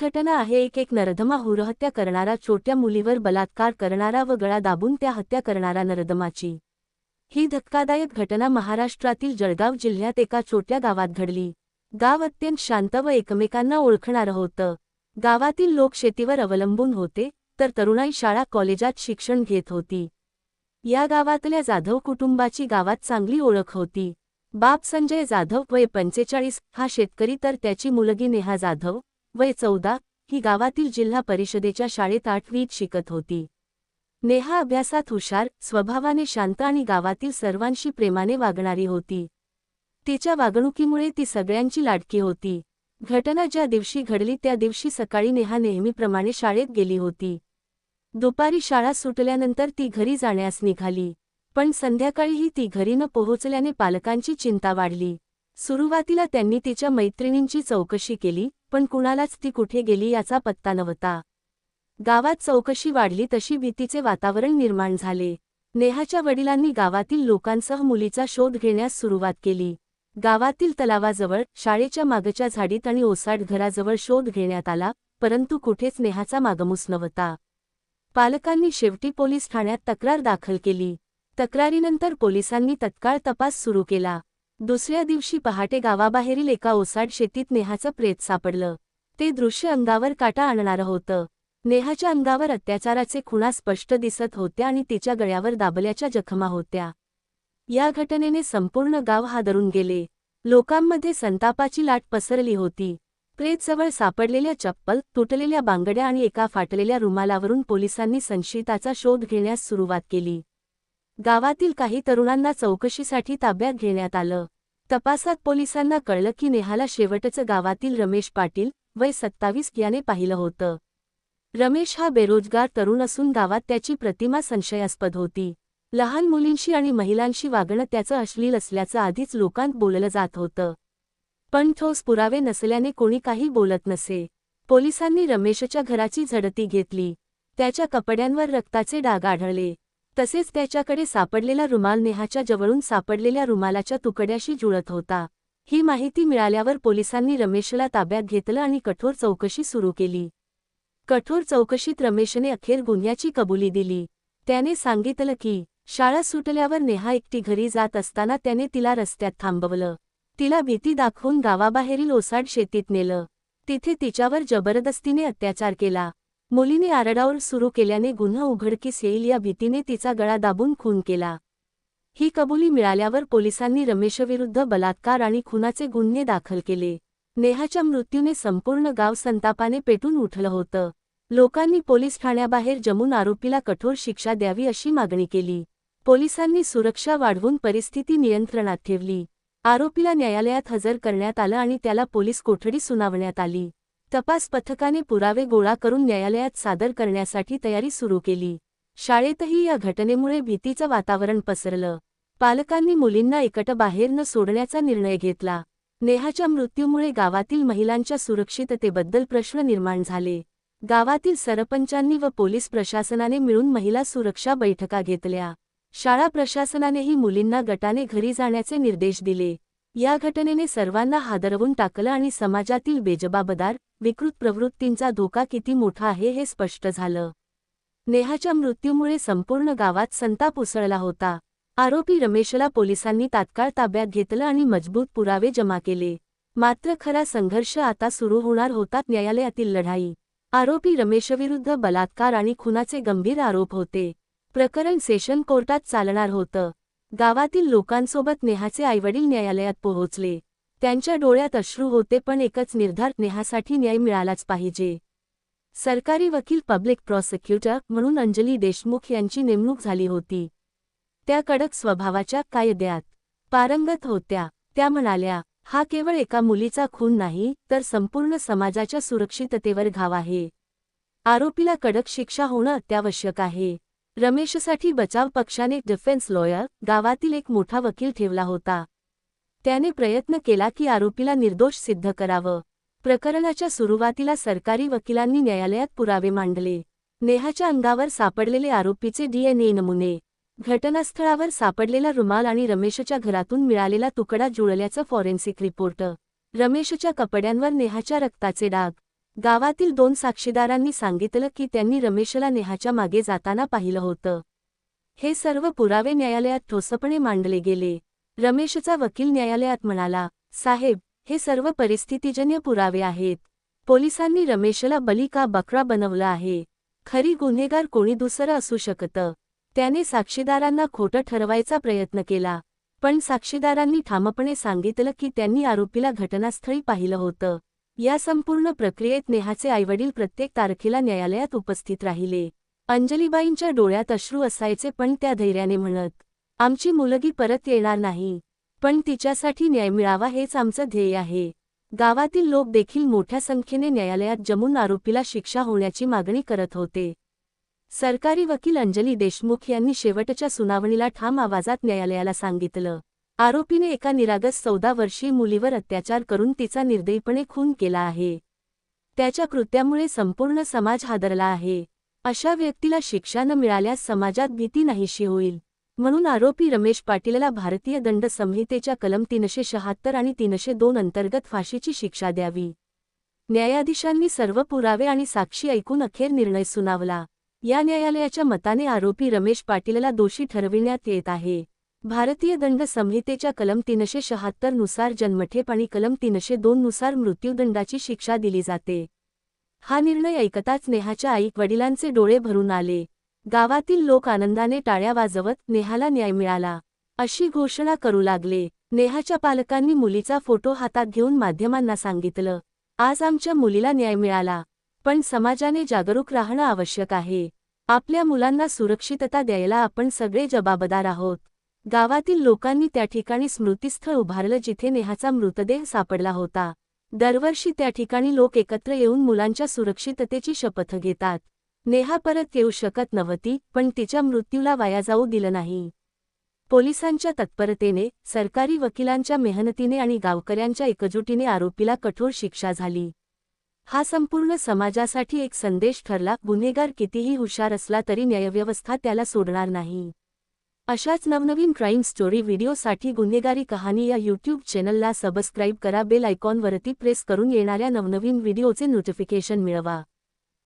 घटना आहे एक एक नरधमा हुरहत्या करणारा छोट्या मुलीवर बलात्कार करणारा व गळा दाबून त्या हत्या करणारा नरधमाची. ही धक्कादायक घटना महाराष्ट्रातील जळगाव जिल्ह्यात एका छोट्या गावात घडली. गाव अत्यंत शांत व एकमेकांना ओळखणारं होतं. गावातील लोक शेतीवर अवलंबून होते तर तरुणाई शाळा कॉलेजात शिक्षण घेत होती. या गावातल्या जाधव कुटुंबाची गावात चांगली ओळख होती. बाप संजय जाधव वय पंचेचाळीस हा शेतकरी तर त्याची मुलगी नेहा जाधव वय चौदा ही गावातील जिल्हा परिषदेच्या शाळेत आठवीत शिकत होती. नेहा अभ्यासात हुशार स्वभावाने शांत आणि गावातील सर्वांशी प्रेमाने वागणारी होती. तिच्या वागणुकीमुळे ती सगळ्यांची लाडकी होती. घटना ज्या दिवशी घडली त्या दिवशी सकाळी नेहा नेहमीप्रमाणे शाळेत गेली होती. दुपारी शाळा सुटल्यानंतर ती घरी जाण्यास निघाली. पण संध्याकाळीही ती घरी न पोहोचल्याने पालकांची चिंता वाढली. सुरुवातीला त्यांनी तिच्या मैत्रिणींची चौकशी केली पण कुणालाच ती कुठे गेली याचा पत्ता नव्हता. गावात चौकशी वाढली तशी भीतीचे वातावरण निर्माण झाले. नेहाच्या वडिलांनी गावातील लोकांसह मुलीचा शोध घेण्यास सुरुवात केली. गावातील तलावाजवळ शाळेच्या मागच्या झाडीत आणि ओसाड घराजवळ शोध घेण्यात आला परंतु कुठेच नेहाचा मागमूस नव्हता. पालकांनी शेवटी पोलीस ठाण्यात तक्रार दाखल केली. तक्रारीनंतर पोलिसांनी तत्काळ तपास सुरू केला. दुसऱ्या दिवशी पहाटे गावाबाहेरील एका ओसाड शेतीत नेहाचं प्रेत सापडलं. ते दृश्य अंगावर काटा आणणारं होतं. नेहाच्या अंगावर अत्याचाराचे खुणा स्पष्ट दिसत होत्या आणि तिच्या गळ्यावर दाबल्याच्या जखमा होत्या. या घटनेने संपूर्ण गाव हादरून गेले. लोकांमध्ये संतापाची लाट पसरली होती. प्रेतजवळ सापडलेल्या चप्पल तुटलेल्या बांगड्या आणि एका फाटलेल्या रुमालावरून पोलिसांनी संशयिताचा शोध घेण्यास सुरुवात केली. गावातील काही तरुणांना चौकशीसाठी ताब्यात घेण्यात आलं. तपासात पोलिसांना कळलं की नेहाला शेवटचं गावातील रमेश पाटील वय सत्तावीस याने पाहिलं होतं. रमेश हा बेरोजगार तरुण असून गावात त्याची प्रतिमा संशयास्पद होती. लहान मुलींशी आणि महिलांशी वागणं त्याचं अश्लील असल्याचं आधीच लोकांत बोललं जात होतं. पण ठोस पुरावे नसल्याने कोणी काही बोलत नसे. पोलिसांनी रमेशच्या घराची झडती घेतली. त्याच्या कपड्यांवर रक्ताचे डाग आढळले. तसेच त्याच्याकडे सापडलेला रुमाल नेहाच्या जवळून सापडलेल्या रुमालाच्या तुकड्याशी जुळत होता. ही माहिती मिळाल्यावर पोलिसांनी रमेशला ताब्यात घेतलं आणि कठोर चौकशी सुरू केली. कठोर चौकशीत रमेशने अखेर गुन्ह्याची कबुली दिली. त्याने सांगितलं की शाळा सुटल्यावर नेहा एकटी घरी जात असताना त्याने तिला रस्त्यात थांबवलं. तिला भीती दाखवून गावाबाहेरील ओसाड शेतीत नेलं. तिथे तिच्यावर जबरदस्तीने अत्याचार केला. मुलीने आरडाओर सुरू केल्याने गुन्हा उघडकीस येईल या भीतीने तिचा गळा दाबून खून केला. ही कबुली मिळाल्यावर पोलिसांनी रमेशविरुद्ध बलात्कार आणि खुनाचे गुन्हे दाखल केले. नेहाच्या मृत्यूने संपूर्ण गाव संतापाने पेटून उठलं होतं. लोकांनी पोलीस ठाण्याबाहेर जमून आरोपीला कठोर शिक्षा द्यावी अशी मागणी केली. पोलिसांनी सुरक्षा वाढवून परिस्थिती नियंत्रणात ठेवली. आरोपीला न्यायालयात हजर करण्यात आलं आणि त्याला पोलीस कोठडी सुनावण्यात आली. तपास पथकाने पुरावे गोळा करून न्यायालयात सादर करण्यासाठी तयारी सुरू केली. शाळेतही या घटनेमुळे भीतीचं वातावरण पसरलं. पालकांनी मुलींना एकट बाहेर न सोडण्याचा निर्णय घेतला. नेहाच्या मृत्यूमुळे गावातील महिलांच्या सुरक्षिततेबद्दल प्रश्न निर्माण झाले. गावातील सरपंचांनी व पोलीस प्रशासनाने मिळून महिला सुरक्षा बैठका घेतल्या. शाळा प्रशासनानेही मुलींना गटाने घरी जाण्याचे निर्देश दिले. या घटनेने सर्वांना हादरवून टाकलं आणि समाजातील बेजबाबदार विकृत प्रवृत्तींचा धोका किती मोठा आहे हे स्पष्ट झालं. नेहाच्या मृत्यूमुळे संपूर्ण गावात संताप उसळला होता. आरोपी रमेशला पोलिसांनी तात्काळ ताब्यात घेतलं आणि मजबूत पुरावे जमा केले. मात्र खरा संघर्ष आता सुरू होणार होता न्यायालयातील लढाई. आरोपी रमेशविरुद्ध बलात्कार आणि खुनाचे गंभीर आरोप होते. प्रकरण सेशन कोर्टात चालणार होतं. गावातील लोकांसोबत नेहाचे आईवडील न्यायालयात पोहोचले. त्यांच्या डोळ्यात अश्रू होते पण एकच निर्धार नेहासाठी न्याय मिळालाच पाहिजे. सरकारी वकील पब्लिक प्रॉसिक्युटर म्हणून अंजली देशमुख यांची नेमणूक झाली होती. त्या कडक स्वभावाच्या कायद्यात पारंगत होत्या. त्या म्हणाल्या हा केवळ एका मुलीचा खून नाही तर संपूर्ण समाजाच्या सुरक्षिततेवर घाव आहे. आरोपीला कडक शिक्षा होणं अत्यावश्यक आहे. रमेशसाठी बचाव पक्षाने डिफेन्स लॉयर गावातील एक मोठा वकील ठेवला होता. त्याने प्रयत्न केला की आरोपीला निर्दोष सिद्ध करावं. प्रकरणाच्या सुरुवातीला सरकारी वकिलांनी न्यायालयात पुरावे मांडले. नेहाच्या अंगावर सापडलेले आरोपीचे डीएनए नमुने. घटनास्थळावर सापडलेला रुमाल आणि रमेशच्या घरातून मिळालेला तुकडा जुळल्याचं फॉरेन्सिक रिपोर्ट. रमेशच्या कपड्यांवर नेहाच्या रक्ताचे डाग. गावातील दोन साक्षीदारांनी सांगितलं की त्यांनी रमेशला नेहाच्या मागे जाताना पाहिलं होतं. हे सर्व पुरावे न्यायालयात ठोसपणे मांडले गेले. रमेशचा वकील न्यायालयात म्हणाला साहेब हे सर्व परिस्थितीजन्य पुरावे आहेत. पोलिसांनी रमेशला बली का बकरा बनवलं आहे? खरी गुन्हेगार कोणी दुसरं असू शकतं? त्याने साक्षीदारांना खोटं ठरवायचा प्रयत्न केला. पण साक्षीदारांनी ठामपणे सांगितलं की त्यांनी आरोपीला घटनास्थळी पाहिलं होतं. या संपूर्ण प्रक्रियेत नेहाचे आईवडील प्रत्येक तारखेला न्यायालयात उपस्थित राहिले. अंजलीबाईंच्या डोळ्यात अश्रू असायचे पण त्या धैर्याने म्हणत आमची मुलगी परत येणार नाही. पण तिच्यासाठी न्याय मिळावा हेच आमचं ध्येय आहे. गावातील लोक देखील मोठ्या संख्येने न्यायालयात जमून आरोपीला शिक्षा होण्याची मागणी करत होते. सरकारी वकील अंजली देशमुख यांनी शेवटच्या सुनावणीला ठाम आवाजात न्यायालयाला सांगितलं. आरोपीने एका निरागस चौदा वर्षीय मुलीवर अत्याचार करून तिचा निर्दयीपणे खून केला आहे. त्याच्या कृत्यामुळे संपूर्ण समाज हादरला आहे. अशा व्यक्तीला शिक्षा न मिळाल्यास समाजात भीती नाहीशी होईल. म्हणून आरोपी रमेश पाटीलला भारतीय दंड संहितेच्या कलम तीनशे शहात्तर आणि तीनशे दोन अंतर्गत फाशीची शिक्षा द्यावी. न्यायाधीशांनी सर्व पुरावे आणि साक्षी ऐकून अखेर निर्णय सुनावला. या न्यायालयाच्या मताने आरोपी रमेश पाटीलला दोषी ठरविण्यात येत आहे. भारतीय दंड संहितेच्या कलम तीनशे शहात्तरनुसार जन्मठेप आणि कलम तीनशे दोन नुसार मृत्यूदंडाची शिक्षा दिली जाते. हा निर्णय ऐकताच नेहाच्या आईक वडिलांचे डोळे भरून आले. गावातील लोक आनंदाने टाळ्या वाजवत नेहाला न्याय मिळाला. अशी घोषणा करू लागले. नेहाच्या पालकांनी मुलीचा फोटो हातात घेऊन माध्यमांना सांगितलं. आज आमच्या मुलीला न्याय मिळाला. पण समाजाने जागरूक राहणं आवश्यक आहे. आपल्या मुलांना सुरक्षितता द्यायला आपण सगळे जबाबदार आहोत. गावातील लोकांनी त्या ठिकाणी स्मृतीस्थळ उभारलं जिथे नेहाचा मृतदेह सापडला होता. दरवर्षी त्या ठिकाणी लोक एकत्र येऊन मुलांच्या सुरक्षिततेची शपथ घेतात. नेहा परत येऊ शकत नव्हती पण तिच्या मृत्यूला वाया जाऊ दिलं नाही. पोलिसांच्या तत्परतेने सरकारी वकिलांच्या मेहनतीने आणि गावकऱ्यांच्या एकजुटीने आरोपीला कठोर शिक्षा झाली. हा संपूर्ण समाजासाठी एक संदेश ठरला गुन्हेगार कितीही हुशार असला तरी न्यायव्यवस्था त्याला सोडणार नाही. अशाच नवनवीन क्राईम स्टोरी व्हिडिओसाठी गुन्हेगारी कहाणी या यूट्यूब चॅनलला सबस्क्राईब करा बेल आयकॉनवरती प्रेस करून येणाऱ्या नवनवीन व्हिडिओचे नोटिफिकेशन मिळवा.